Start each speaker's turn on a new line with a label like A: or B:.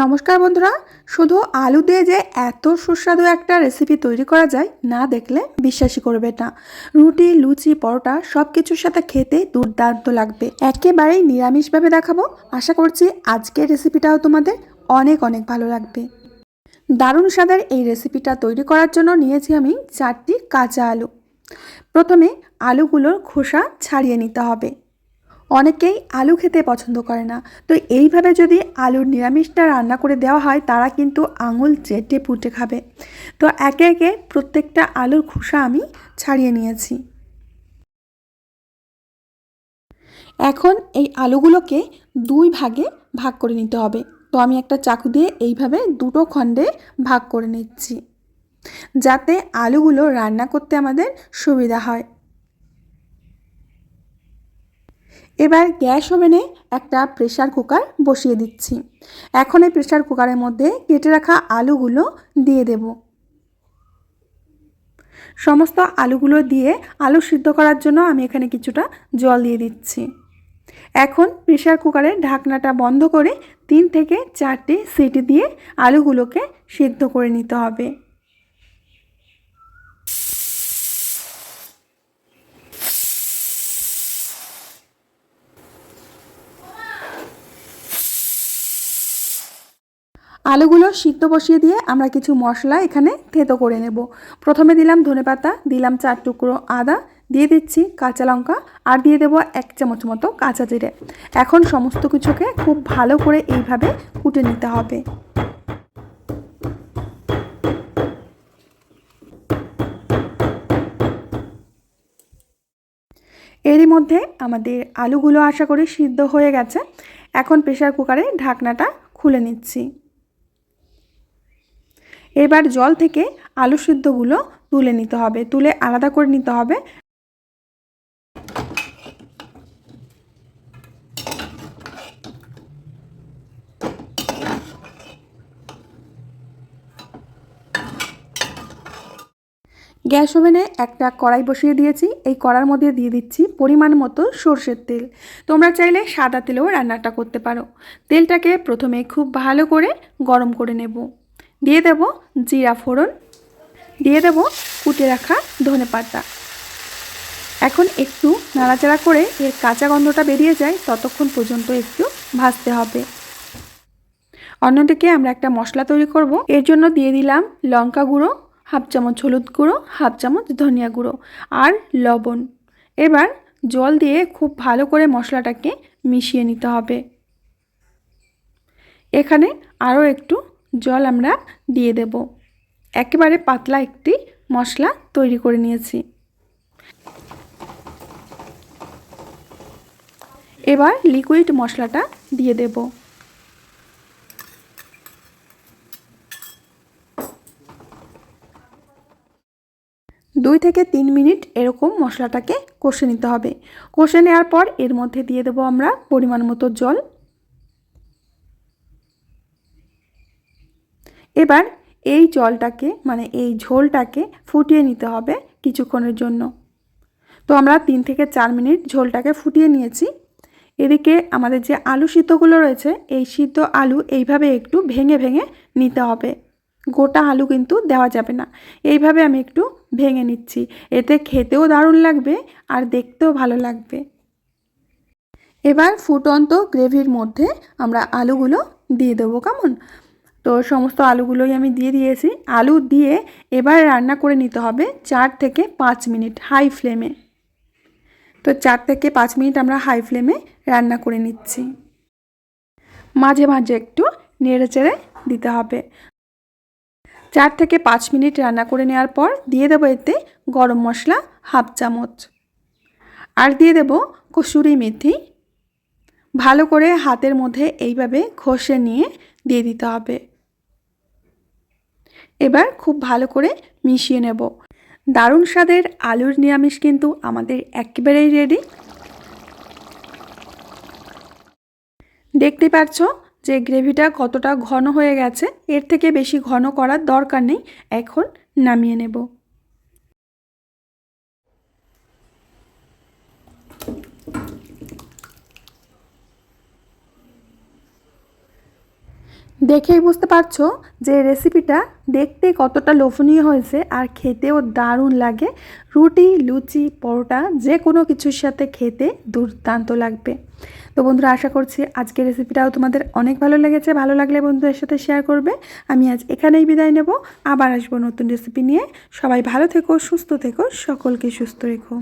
A: নমস্কার বন্ধুরা, শুধু আলু দিয়ে যে এত সুস্বাদু একটা রেসিপি তৈরি করা যায়, না দেখলে বিশ্বাসই করবে না। রুটি, লুচি, পরোটা সব কিছুর সাথে খেতে দুর্দান্ত লাগবে। একেবারেই নিরামিষভাবে দেখাবো। আশা করছি আজকের রেসিপিটাও তোমাদের অনেক অনেক ভালো লাগবে। দারুণ স্বাদের এই রেসিপিটা তৈরি করার জন্য নিয়েছি আমি চারটি কাঁচা আলু। প্রথমে আলুগুলোর খোসা ছাড়িয়ে নিতে হবে। অনেকেই আলু খেতে পছন্দ করে না। তো এইভাবে যদি আলুর নিরামিষটা রান্না করে দেওয়া হয়, তারা কিন্তু আঙুল চেটে পুটে খাবে। তো একে একে প্রত্যেকটা আলুর খোসা আমি ছাড়িয়ে নিয়েছি। এখন এই আলুগুলোকে দুই ভাগে ভাগ করে নিতে হবে। তো আমি একটা চাকু দিয়ে এইভাবে দুটো খণ্ডে ভাগ করে নিচ্ছি। যাতে আলুগুলো রান্না করতে আমাদের সুবিধা হয়। এবার গ্যাস ওভেনে একটা প্রেশার কুকার বসিয়ে দিচ্ছি। এখন এই প্রেশার কুকারের মধ্যে কেটে রাখা আলুগুলো দিয়ে দেব। সমস্ত আলুগুলো দিয়ে আলু সিদ্ধ করার জন্য আমি এখানে কিছুটা জল দিয়ে দিচ্ছি। এখন প্রেশার কুকারের ঢাকনাটা বন্ধ করে তিন থেকে চারটে সিটি দিয়ে আলুগুলোকে সিদ্ধ করে নিতে হবে। আলুগুলো সিদ্ধ বসিয়ে দিয়ে আমরা কিছু মশলা এখানে থেতো করে নেব। প্রথমে দিলাম ধনেপাতা দিলাম চার টুকরো আদা, দিয়ে দিচ্ছি কাঁচা লঙ্কা আর দিয়ে দেবো এক চামচ মতো কাঁচা জিরে। এখন সমস্ত কিছুকে খুব ভালো করে এইভাবে কুটে নিতে হবে। এরই মধ্যে আমাদের আলুগুলো আশা করি সিদ্ধ হয়ে গেছে। এখন প্রেশার কুকারে ঢাকনাটা খুলে নিচ্ছি। এবার জল থেকে আলু সিদ্ধগুলো তুলে নিতে হবে, তুলে আলাদা করে নিতে হবে। গ্যাস ওভেনে একটা কড়াই বসিয়ে দিয়েছি, এই কড়ার মধ্যে দিয়ে দিচ্ছি পরিমাণ মতো সর্ষের তেল। তোমরা চাইলে সাদা তেলেও রান্নাটা করতে পারো। তেলটাকে প্রথমে খুব ভালো করে গরম করে নেব। দিয়ে দেব জিরা ফোড়ন, দিয়ে দেব কুটে রাখা ধনে পাতা। এখন একটু নাড়াচাড়া করে এর কাঁচা গন্ধটা বেরিয়ে যায় ততক্ষণ পর্যন্ত একটু ভাজতে হবে। অন্যদিকে আমরা একটা মশলা তৈরি করব। এর জন্য দিয়ে দিলাম লঙ্কা গুঁড়ো, হাফ চামচ হলুদ গুঁড়ো, হাফ চামচ ধনিয়া গুঁড়ো আর লবণ। এবার জল দিয়ে খুব ভালো করে মশলাটাকে মিশিয়ে নিতে হবে। এখানে আরও একটু জল আমরা দিয়ে দেব। একেবারে পাতলা একটি মশলা তৈরি করে নিয়েছি। এবার লিকুইড মশলাটা দিয়ে দেব। দুই থেকে তিন মিনিট এরকম মশলাটাকে কষে নিতে হবে। কষে নেওয়ার পর এর মধ্যে দিয়ে দেবো আমরা পরিমাণ মতো জল। এবার এই জলটাকে মানে এই ঝোলটাকে ফুটিয়ে নিতে হবে কিছুক্ষণের জন্য। তো আমরা তিন থেকে চার মিনিট ঝোলটাকে ফুটিয়ে নিয়েছি। এদিকে আমাদের যে আলু সিদ্ধগুলো রয়েছে, এই সিদ্ধ আলু এইভাবে একটু ভেঙে ভেঙে নিতে হবে। গোটা আলু কিন্তু দেওয়া যাবে না। এইভাবে আমি একটু ভেঙে নিচ্ছি। এতে খেতেও দারুণ লাগবে আর দেখতেও ভালো লাগবে। এবার ফুটন্ত গ্রেভির মধ্যে আমরা আলুগুলো দিয়ে দেবো। কেমন? তো সমস্ত আলুগুলোই আমি দিয়ে দিয়েছি। আলু দিয়ে এবার রান্না করে নিতে হবে চার থেকে পাঁচ মিনিট হাই ফ্লেমে। তো চার থেকে পাঁচ মিনিট আমরা হাই ফ্লেমে রান্না করে নিচ্ছি। মাঝে মাঝে একটু নেড়ে চেড়ে দিতে হবে। চার থেকে পাঁচ মিনিট রান্না করে নেওয়ার পর দিয়ে দেবো এতে গরম মশলা হাফ চামচ। আর দিয়ে দেব কসুরি মেথি। ভালো করে হাতের মধ্যে এইভাবে ঘষে নিয়ে দিয়ে দিতে হবে। এবার খুব ভালো করে মিশিয়ে নেব। দারুণ স্বাদের আলুর নিরামিষ কিন্তু আমাদের একেবারেই রেডি দেখতে পাচ্ছ যে গ্রেভিটা কতটা ঘন হয়ে গেছে, এর থেকে বেশি ঘন করার দরকার নেই, এখন নামিয়ে নেব। দেখেই বুঝতে পারছ যে রেসিপিটা দেখতে কতটা লোভনীয় হয়েছে আর খেতেও দারুণ লাগে। রুটি, লুচি, পরোটা যে কোনো কিছুর সাথে খেতে দুর্দান্ত লাগবে। তো বন্ধুরা, আশা করছি আজকের রেসিপিটাও তোমাদের অনেক ভালো লেগেছে। ভালো লাগলে বন্ধুদের সাথে শেয়ার করবে। আমি আজ এখানেই বিদায় নেব। আবার আসব নতুন রেসিপি নিয়ে। সবাই ভালো থেকো, সুস্থ থেকো, সকলকে সুস্থ রেখো।